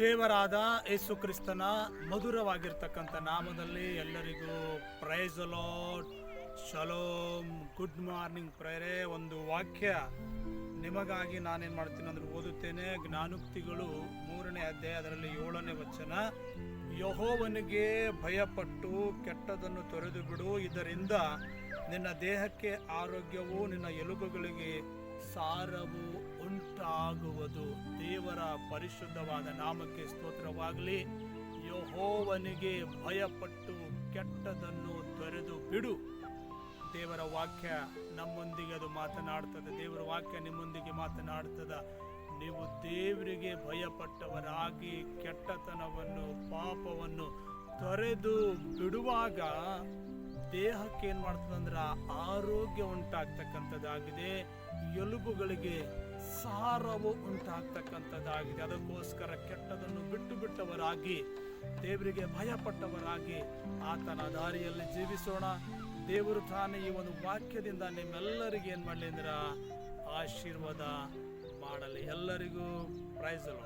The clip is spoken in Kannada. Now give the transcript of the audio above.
ದೇವರಾದ ಯೇಸು ಕ್ರಿಸ್ತನ ಮಧುರವಾಗಿರ್ತಕ್ಕಂಥ ನಾಮದಲ್ಲಿ ಎಲ್ಲರಿಗೂ praise lord shalom good morning ಪ್ರೇರೆ. ಒಂದು ವಾಕ್ಯ ನಿಮಗಾಗಿ ನಾನೇನು ಮಾಡ್ತೀನಿ ಅಂದ್ರೆ ಓದುತ್ತೇನೆ. ಜ್ಞಾನೋಕ್ತಿಗಳು ಮೂರನೇ ಅಧ್ಯಾಯ ಅದರಲ್ಲಿ ಏಳನೇ ವಚನ. ಯಹೋವನಿಗೆ ಭಯಪಟ್ಟು ಕೆಟ್ಟದನ್ನು ತೊರೆದು ಬಿಡು ಇದರಿಂದ ನಿನ್ನ ದೇಹಕ್ಕೆ ಆರೋಗ್ಯವು ನಿನ್ನ ಎಲುಬುಗಳಿಗೆ ಸಾರವು ಉಂಟಾಗುವುದು. ದೇವರ ಪರಿಶುದ್ಧವಾದ ನಾಮಕ್ಕೆ ಸ್ತೋತ್ರವಾಗಲಿ. ಯಹೋವನಿಗೆ ಭಯಪಟ್ಟು ಕೆಟ್ಟದನ್ನು ತೊರೆದು ಬಿಡು ದೇವರ ವಾಕ್ಯ ನಮ್ಮೊಂದಿಗೆ ಅದು ಮಾತನಾಡ್ತದೆ. ದೇವರ ವಾಕ್ಯ ನಿಮ್ಮೊಂದಿಗೆ ಮಾತನಾಡ್ತದ. ನೀವು ದೇವರಿಗೆ ಭಯಪಟ್ಟವರಾಗಿ ಕೆಟ್ಟತನವನ್ನು, ಪಾಪವನ್ನು ತೊರೆದು ಬಿಡುವಾಗ ದೇಹಕ್ಕೆ ಏನು ಮಾಡ್ತದಂದ್ರೆ ಆರೋಗ್ಯ ಉಂಟಾಗ್ತಕ್ಕಂಥದ್ದಾಗಿದೆ, ಎಲುಬುಗಳಿಗೆ ಸಾರವು ಉಂಟಾಗ್ತಕ್ಕಂಥದ್ದಾಗಿದೆ. ಅದಕ್ಕೋಸ್ಕರ ಕೆಟ್ಟದನ್ನು ಬಿಟ್ಟು ಬಿಟ್ಟವರಾಗಿ, ದೇವರಿಗೆ ಭಯಪಟ್ಟವರಾಗಿ ಆತನ ದಾರಿಯಲ್ಲಿ ಜೀವಿಸೋಣ. ದೇವರು ತಾನೇ ಈ ಒಂದು ವಾಕ್ಯದಿಂದ ನಿಮ್ಮೆಲ್ಲರಿಗೆ ಏನು ಮಾಡಲಿ ಅಂದ್ರೆ ಆಶೀರ್ವಾದ ಮಾಡಲಿ. ಎಲ್ಲರಿಗೂ ಪ್ರೈಸ್ ಅಲ್ಲ